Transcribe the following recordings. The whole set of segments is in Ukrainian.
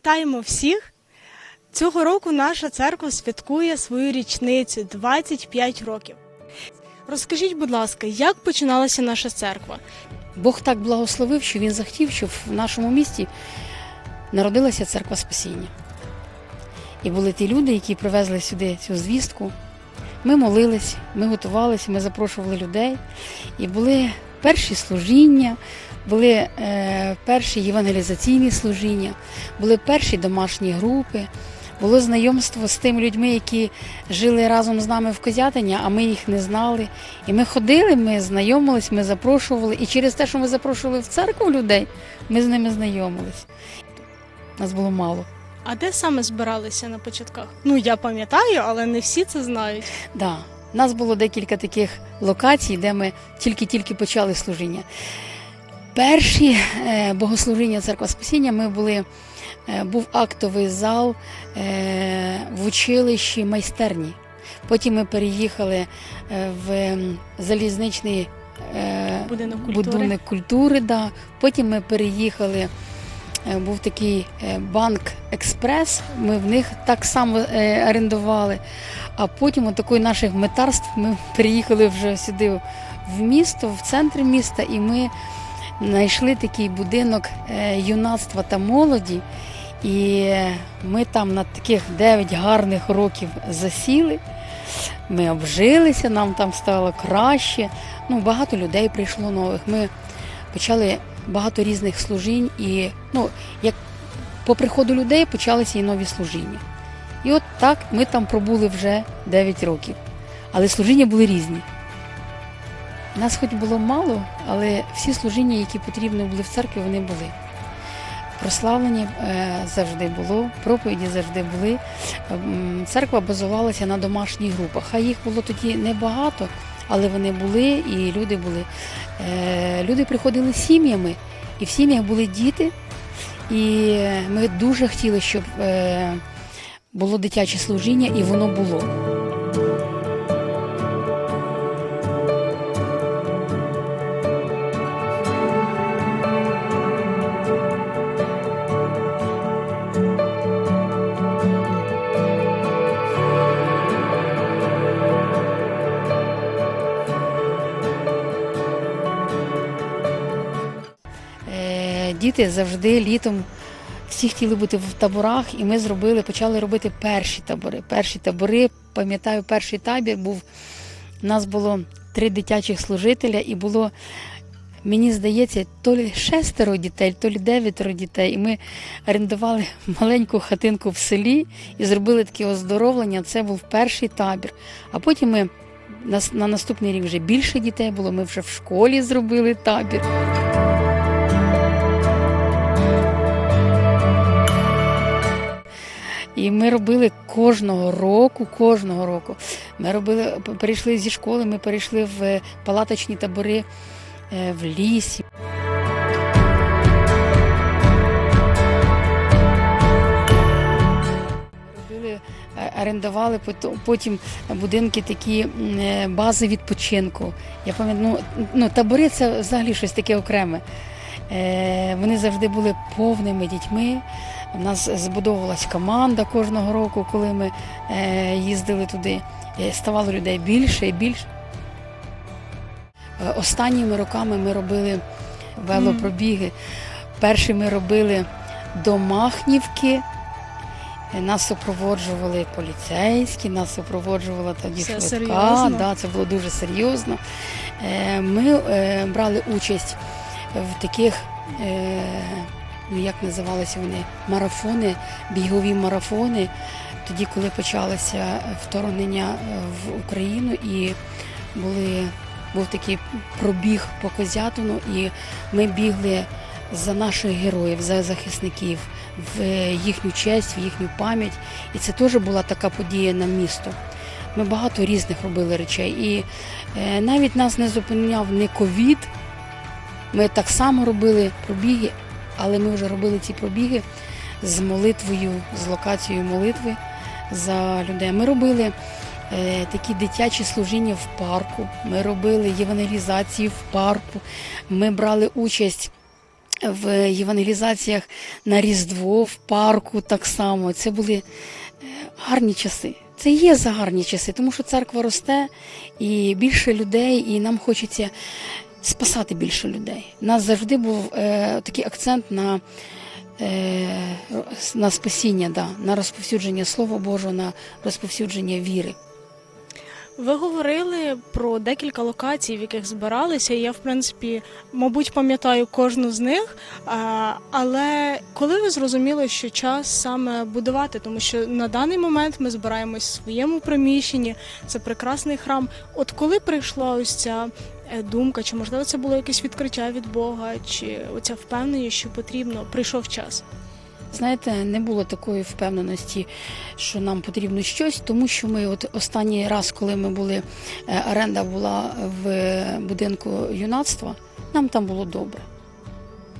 Вітаємо всіх! Цього року наша церква святкує свою річницю 25 років. Розкажіть, будь ласка, як починалася наша церква? Бог так благословив, що він захотів, щоб в нашому місті народилася церква спасіння. І були ті люди, які привезли сюди цю звістку. Ми молились, ми готувалися, ми запрошували людей. І були перші служіння, були е, перші євангелізаційні служіння, були перші домашні групи, було знайомство з тими людьми, які жили разом з нами в Козятині, а ми їх не знали. І ми ходили, ми знайомились, ми запрошували. І через те, що ми запрошували в церкву людей, ми з ними знайомились. Нас було мало. А де саме збиралися на початках? Ну я пам'ятаю, але не всі це знають. Да. У нас було декілька таких локацій, де ми тільки-тільки почали служіння. Перші е, богослужіння церква Спасіння ми були. е, Був актовий зал е, в училищі майстерні. Потім ми переїхали в залізничний Будинок культури. будинок культури. Да. Потім ми переїхали. Був такий банк Експрес. Ми в них так само орендували. А потім от такої наших метарств ми переїхали вже сюди в місто, в центр міста, і ми знайшли такий будинок е, юнацтва та молоді. І ми там на таких 9 гарних років засіли. Ми обжилися, нам там стало краще. Ну, багато людей прийшло нових. Ми почали багато різних служінь, і ну, як по приходу людей почалися і нові служіння. І от так ми там пробули вже 9 років. Але служіння були різні. Нас хоч було мало, але всі служіння, які потрібні були в церкві, вони були. Прославлення е, завжди було, проповіді завжди були. Церква базувалася на домашніх групах. Хай їх було тоді небагато, але вони були і люди були. Е, Люди приходили сім'ями, і в сім'ях були діти. І ми дуже хотіли, щоб е, було дитяче служіння, і воно було. Діти завжди літом всі хотіли бути в таборах, і ми зробили, почали робити перші табори. Перші табори, пам'ятаю, перший табір був. У нас було три дитячих служителя, і було, мені здається, то лі шестеро дітей, то лі дев'ятеро дітей. І ми орендували маленьку хатинку в селі і зробили таке оздоровлення. Це був перший табір. А потім ми на, на наступний рік вже більше дітей було. Ми вже в школі зробили табір. Ми робили кожного року, кожного року. Ми робили, перейшли зі школи, ми перейшли в е, палаточні табори е, в лісі. Е, орендували потім будинки такі бази відпочинку. Я пам'ятаю, ну, ну табори це взагалі щось таке окреме. Вони завжди були повними дітьми. У нас збудовувалась команда кожного року, коли ми е, їздили туди. Е, Ставало людей більше і більше. Е, Останніми роками ми робили велопробіги. Перші ми робили до Махнівки. Нас супроводжували поліцейські, нас супроводжувала тоді Все швидка. Да, це було дуже серйозно. Ми брали участь в таких, ну як називалися вони, марафони, бігові марафони. Тоді, коли почалося вторгнення е, в Україну, і були, був такий пробіг по Козятину, і ми бігли за наших героїв, за захисників, в їхню честь, в їхню пам'ять. І це теж була така подія на місто. Ми багато різних робили речей. І е, навіть нас не зупиняв не ковід. Ми так само робили пробіги, але ми вже робили ці пробіги з молитвою, з локацією молитви за людей. Ми робили е, такі дитячі служіння в парку, ми робили євангелізації в парку, ми брали участь в євангелізаціях на Різдво, в парку так само. Це були е, гарні часи. Це є за гарні часи, тому що церква росте і більше людей, і нам хочеться спасати більше людей. У нас завжди був е, такий акцент на, е, на спасіння, да, на розповсюдження Слова Божого, на розповсюдження віри. Ви говорили про декілька локацій, в яких збиралися. Я, в принципі, мабуть, пам'ятаю кожну з них. Але коли ви зрозуміли, що час саме будувати, тому що на даний момент ми збираємось в своєму приміщенні, це прекрасний храм. От коли прийшла ось ця е, думка, чи можливо це було якесь відкриття від Бога, чи оця впевненість, що потрібно, прийшов час. Знаєте, не було такої впевненості, що нам потрібно щось, тому що ми, от останній раз, коли ми були, е, оренда була в будинку юнацтва, нам там було добре.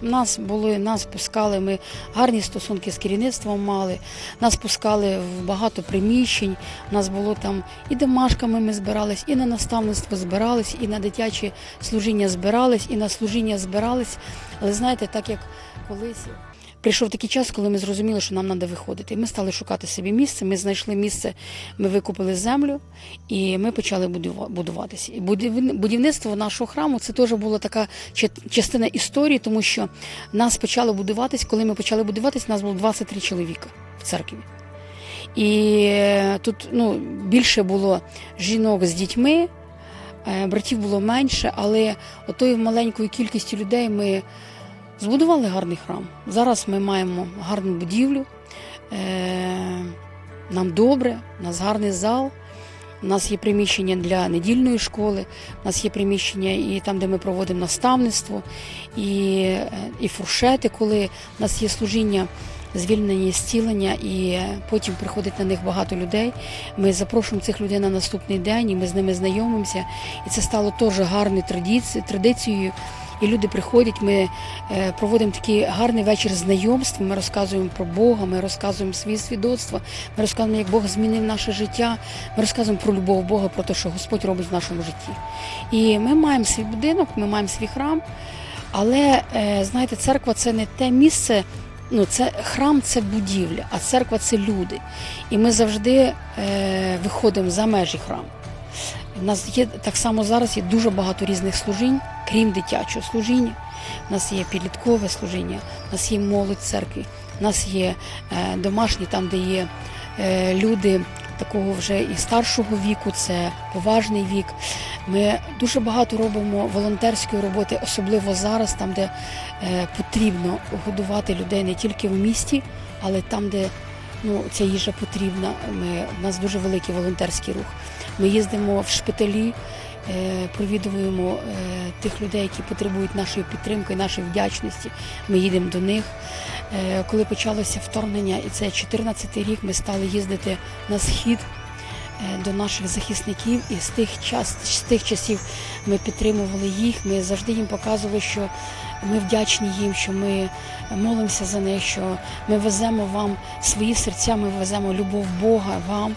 Нас були, нас пускали, ми гарні стосунки з керівництвом мали, нас пускали в багато приміщень. Нас було там і домашками ми збирались, і на наставництво збирались, і на дитячі служіння збирались, і на служіння збирались. Але знаєте, так як колись прийшов такий час, коли ми зрозуміли, що нам треба виходити. Ми стали шукати собі місце. Ми знайшли місце, ми викупили землю і ми почали будуватися. І будівництво нашого храму це теж була така частина історії, тому що нас почало будуватись. Коли ми почали будуватись, нас було 23 чоловіка в церкві. І е, тут ну, більше було жінок з дітьми, е, братів було менше, але отою маленькою кількістю людей ми збудували гарний храм. Зараз ми маємо гарну будівлю, е, нам добре, у нас гарний зал. У нас є приміщення для недільної школи, у нас є приміщення і там, де ми проводимо наставництво, і, е, і фуршети, коли у нас є служіння звільнення зцілення, і потім приходить на них багато людей. Ми запрошуємо цих людей на наступний день, і ми з ними знайомимося. І це стало теж гарною традицією. І люди приходять, ми е, проводимо такий гарний вечір знайомств. Ми розказуємо про Бога, ми розказуємо свої свідоцтва, ми розказуємо, як Бог змінив наше життя. Ми розказуємо про любов Бога, про те, що Господь робить в нашому житті. І ми маємо свій будинок, ми маємо свій храм. Але е, знаєте, церква це не те місце. Ну, це храм це будівля, а церква це люди. І ми завжди е, виходимо за межі храму. У нас є так само зараз є дуже багато різних служінь, крім дитячого служіння. У нас є підліткове служіння, у нас є молодь церкви, у нас є е, домашні, там, де є е, люди такого вже і старшого віку, це поважний вік. Ми дуже багато робимо волонтерської роботи, особливо зараз, там, де е, потрібно годувати людей не тільки в місті, але там, де ну, ця їжа потрібна. Ми, у нас дуже великий волонтерський рух. Ми їздимо в шпиталі, е, провідуємо е, тих людей, які потребують нашої підтримки, нашої вдячності. Ми їдемо до них. Е, Коли почалося вторгнення, і це 14-й рік, ми стали їздити на схід до наших захисників, і з тих час з тих часів ми підтримували їх. Ми завжди їм показували, що ми вдячні їм, що ми молимося за них, що ми веземо вам свої серця, ми веземо любов Бога вам.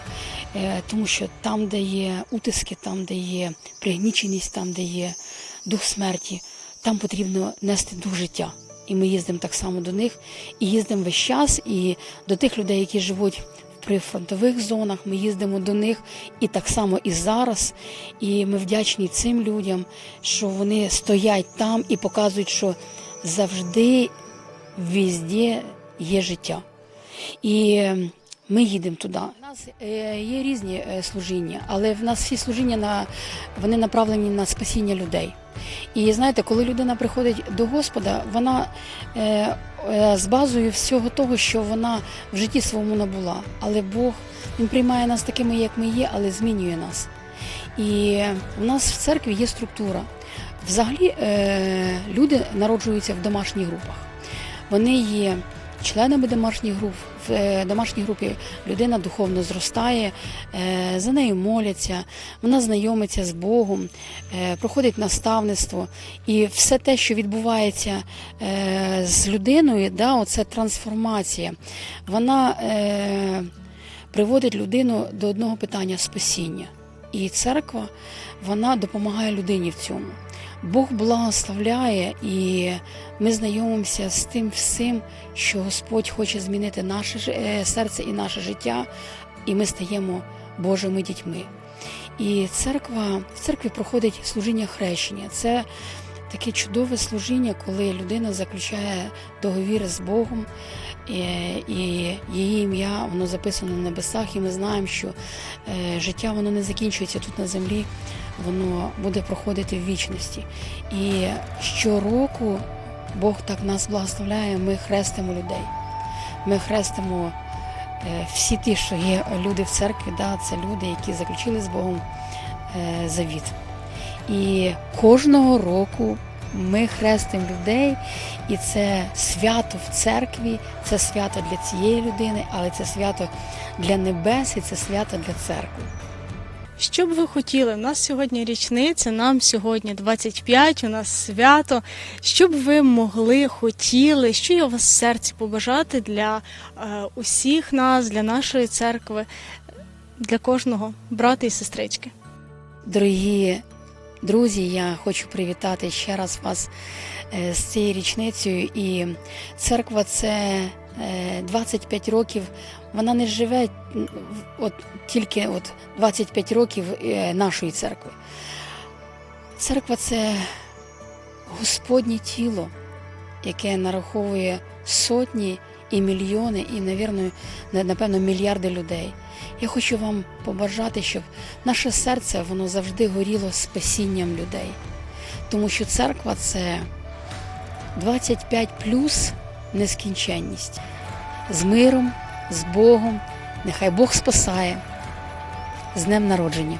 Е, Тому що там, де є утиски, там, де є пригніченість, там, де є дух смерті, там потрібно нести дух життя. І ми їздимо так само до них, і їздимо весь час, і до тих людей, які живуть в прифронтових зонах, ми їздимо до них і так само і зараз. І ми вдячні цим людям, що вони стоять там і показують, що завжди везде є життя. І е, ми їдемо туди. У нас е, є різні е, служіння, але в нас всі служіння на вони направлені на спасіння людей. І знаєте, коли людина приходить до Господа, вона е, е, з базою всього того, що вона в житті своєму набула. Але Бог він приймає нас такими, як ми є, але змінює нас. І в нас в церкві є структура. Взагалі е, люди народжуються в домашніх групах. Вони є членами домашніх груп. В е, домашній групі людина духовно зростає, е, за нею моляться, вона знайомиться з Богом, е, проходить наставництво. І все те, що відбувається з людиною, да, оце трансформація, вона приводить людину до одного питання спасіння. І церква вона допомагає людині в цьому. Бог благословляє, і ми знайомимося з тим всім, що Господь хоче змінити наше е, серце і наше життя, і ми стаємо Божими дітьми. І церква в церкві проходить служіння хрещення. Це таке чудове служіння, коли людина заключає договір з Богом, і, і її ім'я воно записано на небесах, і ми знаємо, що е, життя воно не закінчується тут на землі, воно буде проходити в вічності. І щороку Бог так нас благословляє, ми хрестимо людей. Ми хрестимо е, всі ті, що є люди в церкві, да, це люди, які заключили з Богом е, завіт. І кожного року ми хрестимо людей, і це свято в церкві, це свято для цієї людини, але це свято для небес і це свято для церкви. Що б ви хотіли? У нас сьогодні річниця, нам сьогодні 25, у нас свято. Що б ви могли, хотіли, що є у вас в серці побажати для е, усіх нас, для нашої церкви, для кожного брата і сестрички? Дорогі друзі, я хочу привітати ще раз вас е, з цією річницею. І церква це е, 25 років. Вона не живе от тільки от 25 років е, нашої церкви. Церква це Господнє тіло, яке нараховує сотні і мільйони, і, навірно, напевно, мільярди людей. Я хочу вам побажати, щоб наше серце воно завжди горіло спасінням людей. Тому що церква це 25 плюс нескінченність. З миром, з Богом. Нехай Бог спасає. З днем народження.